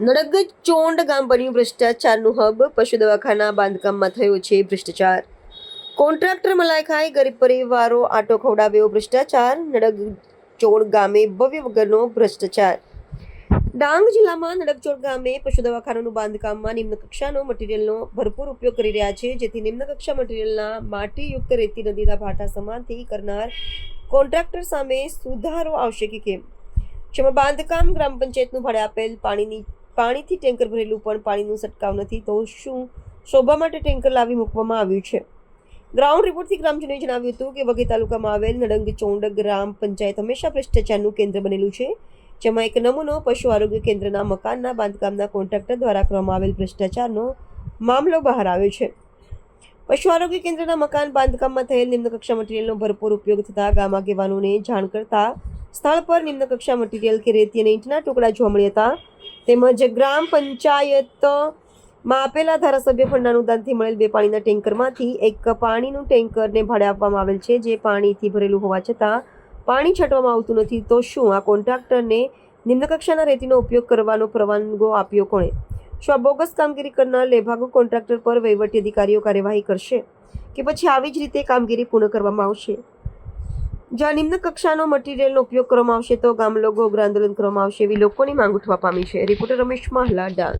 નડગ ચોંડ ગામ બન્યું ભ્રષ્ટાચારનું હબ. પશુ દવાખાના બાંધકામમાં થયો છે ભ્રષ્ટાચાર. કોન્ટ્રાક્ટર મલાયખાએ ગરીબ પરિવારો આટો ખવડાવ્યો ભ્રષ્ટાચાર. નડગ ચોડ ગામે ભવ્ય વગરનો ભ્રષ્ટાચાર. ડાંગ જિલ્લામાં નડગચોડ ગામે પશુ દવાખાનાનું બાંધકામમાં નિમ્ન કક્ષાનો મટીરીયલનો ભરપૂર ઉપયોગ કરી રહ્યા છે. જેથી નિમ્ન કક્ષા મટીરીયલના માટીયુક્ત રેતી, નદીના ભાટા સમાનથી કરનાર કોન્ટ્રાક્ટર સામે સુધારો આવશે કે કેમ? જેમાં બાંધકામ ગ્રામ પંચાયતનું ભાડે આપેલ પાણીની પાણીથી ટેન્કર ભરેલું, પણ પાણીનો છંટકાવ નથી. તો શું શોભા માટે ટેન્કર લાવી મૂકવામાં આવ્યું છે? ગ્રાઉન્ડ રિપોર્ટથી ગ્રામજનોએ જણાવ્યું હતું કે વઘઈ તાલુકામાં આવેલ નડંગ ચોંડ ગ્રામ પંચાયત હંમેશા ભ્રષ્ટાચારનું કેન્દ્ર બનેલું છે, જેમાં એક નમૂનો પશુ આરોગ્ય કેન્દ્રના મકાનના બાંધકામના કોન્ટ્રાક્ટર દ્વારા કરવામાં આવેલ ભ્રષ્ટાચારનો મામલો બહાર આવ્યો છે. પશુ આરોગ્ય કેન્દ્રના મકાન બાંધકામમાં થયેલ નિમ્ન કક્ષા મટીરીયલનો ભરપૂર ઉપયોગ થતા ગામ આગેવાનોને જાણ કરતા સ્થળ પર નિમ્ન કક્ષા મટીરીયલ કે રેતી અને ઈંટના ટુકડા જોવા મળ્યા હતા. તેમજ ગ્રામ પંચાયતમાં આપેલા ધારાસભ્ય ફંડ અનુદાનથી મળેલ બે પાણીના ટેન્કરમાંથી એક પાણીનું ટેન્કરને ભાડે આપવામાં આવેલ છે, જે પાણીથી ભરેલું હોવા છતાં પાણી છાંટવામાં આવતું નથી. તો શું આ કોન્ટ્રાક્ટરને નિમ્ન કક્ષાના રેતીનો ઉપયોગ કરવાનો પરવાનગો આપ્યો કોણે? શું આ બોગસ કામગીરી કરનાર લેભાગુ કોન્ટ્રાક્ટર પર વહીવટી અધિકારીઓ કાર્યવાહી કરશે કે પછી આવી જ રીતે કામગીરી પૂર્ણ કરવામાં આવશે? જ્યાં નિમ્ન કક્ષાનો મટીરિયલનો ઉપયોગ કરવામાં આવશે તો ગામ લોકો ઉગ્ર આંદોલન કરવામાં આવશે એવી લોકોની માંગ ઉઠવા પામી છે. રિપોર્ટર રમેશ માહલા ડાંગ.